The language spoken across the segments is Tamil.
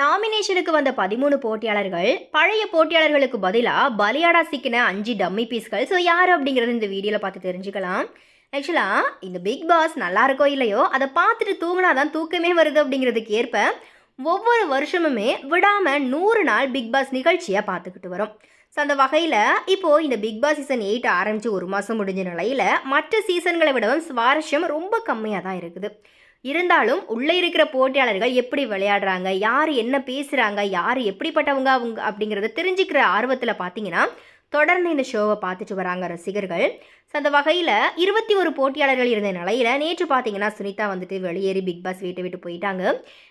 நாமினேஷனுக்கு வந்த பதிமூணு போட்டியாளர்கள் பழைய போட்டியாளர்களுக்கு பதிலாக பலியாடா சிக்கின அஞ்சு டம்மி பீஸ்கள். ஸோ யார் அப்படிங்கிறது இந்த வீடியோவில் பார்த்து தெரிஞ்சுக்கலாம். ஆக்சுவலாக இந்த பிக் பாஸ் நல்லா இருக்கோ இல்லையோ அதை பார்த்துட்டு தூங்கினா தான் தூக்கமே வருது அப்படிங்கிறதுக்கு ஏற்ப ஒவ்வொரு வருஷமுமே விடாமல் நூறு நாள் பிக் பாஸ் நிகழ்ச்சியை பார்த்துக்கிட்டு வரும். ஸோ அந்த வகையில் இப்போது இந்த பிக் பாஸ் சீசன் எயிட் ஆரம்பித்து ஒரு மாதம் முடிஞ்ச நிலையில் மற்ற சீசன்களை விடவும் சுவாரஸ்யம் ரொம்ப கம்மியாக தான் இருக்குது. இருந்தாலும் உள்ளே இருக்கிற போட்டியாளர்கள் எப்படி விளையாடுறாங்க யார் என்ன பேசுகிறாங்க யார் எப்படிப்பட்டவங்க அவங்க அப்படிங்கிறத தெரிஞ்சுக்கிற ஆர்வத்தில் பார்த்தீங்கன்னா தொடர்ந்து இந்த ஷோவை பார்த்துட்டு வராங்க ரசிகர்கள். ஸோ அந்த வகையில் இருபத்தி ஒரு போட்டியாளர்கள் இருந்த நிலையில் நேற்று பார்த்தீங்கன்னா சுனிதா வந்துட்டு வெளியேறி பிக் பாஸ் வீட்டை விட்டு போயிட்டாங்க.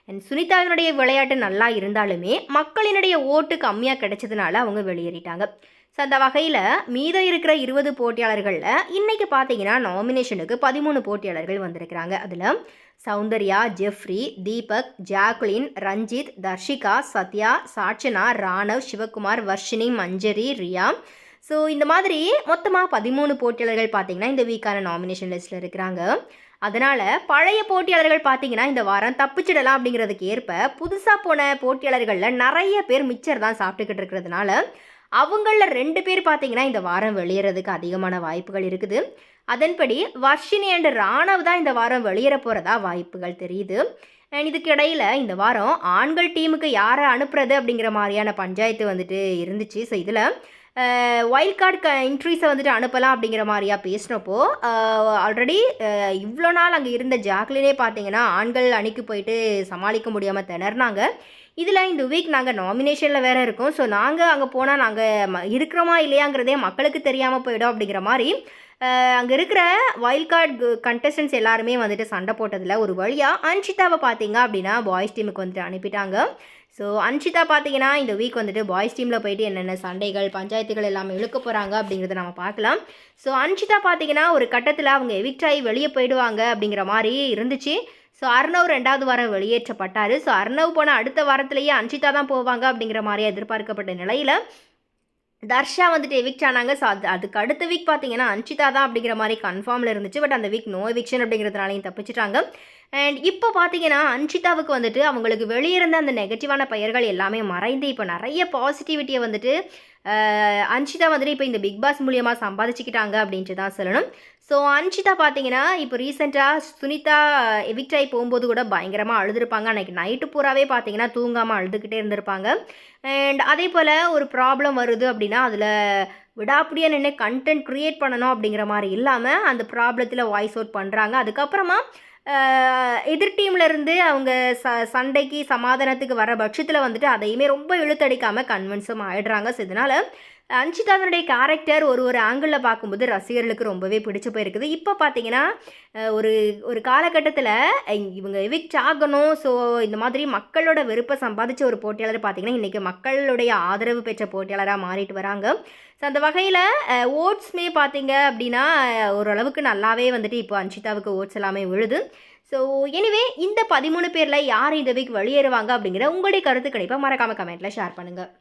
அண்ட் சுனிதாவினுடைய விளையாட்டு நல்லா இருந்தாலுமே மக்களினுடைய ஓட்டு கம்மியாக கிடைச்சதுனால அவங்க வெளியேறிட்டாங்க. ஸோ அந்த வகையில் மீதம் இருக்கிற இருபது போட்டியாளர்களில் இன்றைக்கி பார்த்தீங்கன்னா நாமினேஷனுக்கு பதிமூணு போட்டியாளர்கள் வந்திருக்கிறாங்க. அதில் Soundarya Jeffrey Deepak Jacqueline Ranjith Dharshika Sathya Sachana Raanav Sivakumar Varshini Manjari Riya so இந்த மாதிரி மொத்தமாக பதிமூணு போட்டியாளர்கள் பார்த்தீங்கன்னா இந்த வீக்கான நாமினேஷன் லிஸ்ட்டில் இருக்கிறாங்க. அதனால் பழைய போட்டியாளர்கள் பார்த்தீங்கன்னா இந்த வாரம் தப்பிச்சிடலாம் அப்படிங்கிறதுக்கு ஏற்ப புதுசாக போன போட்டியாளர்களில் நிறைய பேர் மிச்சர் தான் சாப்பிட்டுக்கிட்டு இருக்கிறதுனால அவங்களில் ரெண்டு பேர் பார்த்தீங்கன்னா இந்த வாரம் வெளியேறதுக்கு அதிகமான வாய்ப்புகள் இருக்குது. அதன்படி வர்ஷினி அண்ட் ராணவ் தான் இந்த வாரம் வெளியேற போகிறதா வாய்ப்புகள் தெரியுது. அண்ட் இந்த வாரம் ஆண்கள் டீமுக்கு யாரை அனுப்புறது அப்படிங்கிற மாதிரியான பஞ்சாயத்து வந்துட்டு இருந்துச்சு. ஸோ இதில் வைல்ட் கார்டு க இன்ட்ரீஸை வந்துட்டு அனுப்பலாம் அப்படிங்கிற மாதிரியா பேசினப்போ ஆல்ரெடி இவ்வளோ நாள் அங்கே இருந்த ஜாக்லினே பார்த்தீங்கன்னா ஆண்கள் அணிக்கு போயிட்டு சமாளிக்க முடியாமல் திணறினாங்க. இதில் இந்த வீக் நாங்கள் நாமினேஷனில் வேறு இருக்கோம். ஸோ நாங்கள் அங்கே போனால் நாங்கள் ம இருக்கிறோமா இல்லையாங்கிறதே மக்களுக்கு தெரியாமல் போயிடும் அப்படிங்கிற மாதிரி அங்கே இருக்கிற வைல்ட் கார்டு கண்டஸ்டன்ஸ் எல்லாருமே வந்துட்டு சண்டை போட்டதில் ஒரு வழியாக அன்ஷிதாவை பார்த்தீங்க அப்படின்னா பாய்ஸ் டீமுக்கு வந்துட்டு அனுப்பிட்டாங்க. ஸோ அன்ஷிதா பார்த்தீங்கன்னா இந்த வீக் வந்துட்டு பாய்ஸ் டீமில் போயிட்டு என்னென்ன சண்டைகள் பஞ்சாயத்துகள் எல்லாமே இழுக்க போகிறாங்க அப்படிங்கிறத நம்ம பார்க்கலாம் ஸோ அன்ஷிதா பார்த்தீங்கன்னா ஒரு கட்டத்தில் அவங்க எவிக்ட் ஆகி வெளியே போயிடுவாங்க அப்படிங்கிற மாதிரி இருந்துச்சு. ஸோ அர்ணவ் ரெண்டாவது வாரம் வெளியேற்றப்பட்டார். ஸோ அர்ணவ் போன அடுத்த வாரத்திலேயே அன்ஷிதா தான் போவாங்க அப்படிங்கிற மாதிரி எதிர்பார்க்கப்பட்ட நிலையில் தர்ஷா வந்துட்டு எவிக்ட் ஆனாங்க. ஸோ அது அதுக்கு அடுத்த வீக் பார்த்தீங்கன்னா அன்ஷிதா தான் அப்படிங்கிற மாதிரி கன்ஃபார்மில் இருந்துச்சு. பட் அந்த வீக் நோ எவிக்ஷன் அப்படிங்கிறதுனாலையும் தப்பிச்சிட்டாங்க. அண்ட் இப்போ பார்த்தீங்கன்னா அன்ஷிதாவுக்கு வந்துட்டு அவங்களுக்கு வெளியிருந்த அந்த நெகட்டிவான பெயர்கள் எல்லாமே மறைந்து இப்போ நிறைய பாசிட்டிவிட்டியை வந்துட்டு அன்ஷிதா வந்துட்டு இப்போ இந்த பிக் பாஸ் மூலியமாக சம்பாதிச்சுக்கிட்டாங்க அப்படின்ட்டு தான் சொல்லணும். ஸோ அன்ஷிதா பார்த்தீங்கன்னா இப்போ ரீசெண்டாக சுனிதா எவிக்ட் ஆகி போகும்போது கூட பயங்கரமாக அழுதுருப்பாங்க. அன்றைக்கி நைட்டு பூராவே பார்த்தீங்கன்னா தூங்காமல் அழுதுகிட்டே இருந்திருப்பாங்க. அண்ட் அதே போல் ஒரு ப்ராப்ளம் வருது அப்படின்னா அதில் விடாப்படியாக நின்று கண்டென்ட் க்ரியேட் பண்ணணும் அப்படிங்கிற மாதிரி இல்லாமல் அந்த ப்ராப்ளத்தில் வாய்ஸ் அவுட் பண்ணுறாங்க அதுக்கப்புறமா எதிர் டீம்லேருந்து அவங்க ச சண்டைக்கு சமாதானத்துக்கு வர பட்சத்தில் வந்துட்டு அதையுமே ரொம்ப இழுத்தடிக்காமல் கன்வின்ஸும் ஆகிடுறாங்க ஸோ இதனால் அன்ஷிதாவினுடைய கேரக்டர் ஒரு ஒரு ஆங்கிளில் பார்க்கும்போது ரசிகர்களுக்கு ரொம்பவே பிடிச்சி போயிருக்குது. இப்போ பார்த்தீங்கன்னா ஒரு ஒரு காலகட்டத்தில் இவங்க எவிக்ட் ஆகணும். ஸோ இந்த மாதிரி மக்களோட விருப்ப சம்பாதிச்ச ஒரு போட்டியாளர் பார்த்தீங்கன்னா இன்றைக்கி மக்களுடைய ஆதரவு பெற்ற போட்டியாளராக மாறிட்டு வராங்க. ஸோ அந்த வகையில் ஓட்ஸ்மே பார்த்தீங்க அப்படின்னா ஓரளவுக்கு நல்லாவே வந்துட்டு இப்போ அன்ஷிதாவுக்கு ஓட்ஸ் எல்லாமே விழுது. ஸோ எனிவே இந்த பதிமூணு பேரில் யார் இந்த வீக் வெளியேறுவாங்க அப்படிங்கிற உங்களுடைய கருத்து கணிப்பை மறக்காமல் கமெண்ட்டில் ஷேர் பண்ணுங்கள்